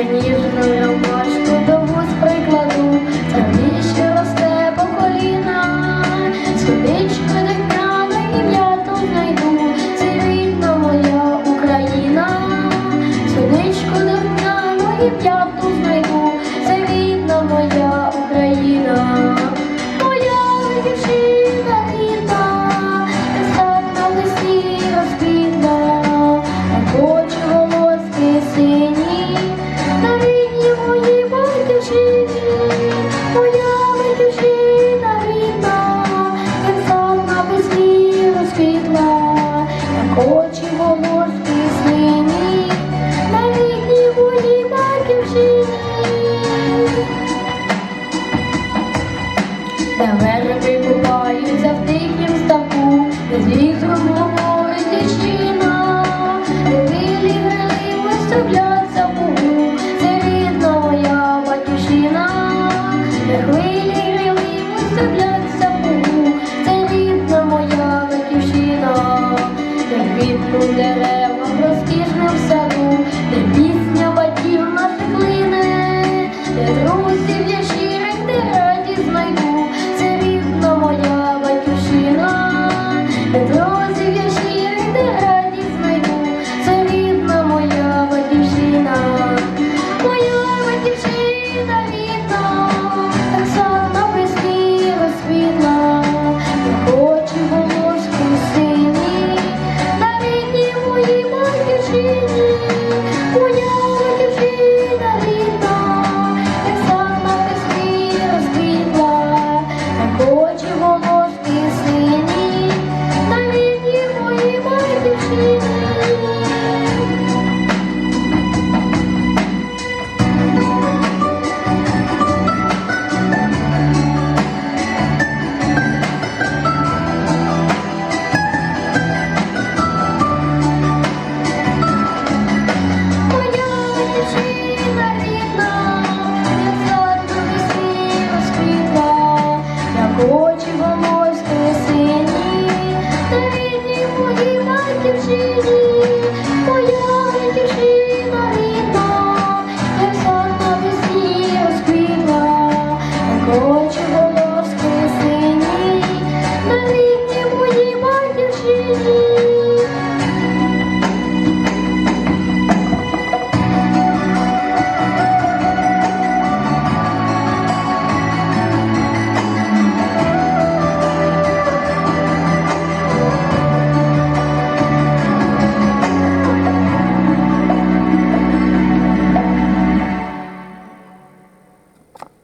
я ніжною бочку довгу з прикладу, Травніше росте по коліна, з копичкою декана ім'я тут знайду, це рідна моя Україна, з копичкою декана тут Очі волошки сині, на літній волі Батьківщині. На верби купаються в тихім ставку, злізу в розкішним саду,